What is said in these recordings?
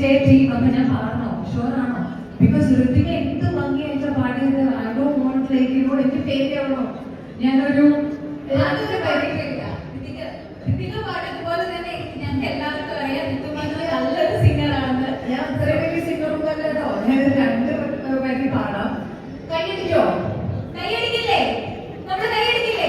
ചേച്ചി അപ്പൊ ഞാൻ പറഞ്ഞോ? ഷുവറാണോ ബിക്കോസ് ഋതിക എന്ത് ഭംഗിയായിട്ട് പാടിയത്? I don't want like you എനിക്ക് പേടിയാവണോ ഞാനൊരു പാടിയതുപോലെ തന്നെ എല്ലാവർക്കും അറിയാം. ഞാൻ കൈയടിക്കില്ലേ? കൈയടിക്കില്ലേ?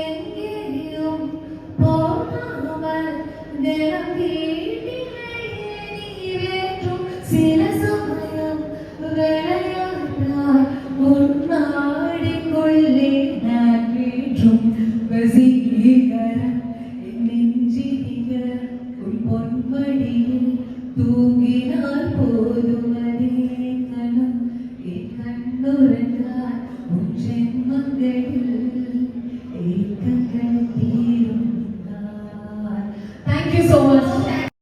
எங்கேயும் போகாமல் தினம் வீட்டிலேயே நீரேற்றும் சில சமயம் விளையாட்டால் உன்னாடிக்குள்ளே நான் வீற்றும் வசீகரம் என் நெஞ்சினிக உன் பொன்மடியில் தூ Thank you so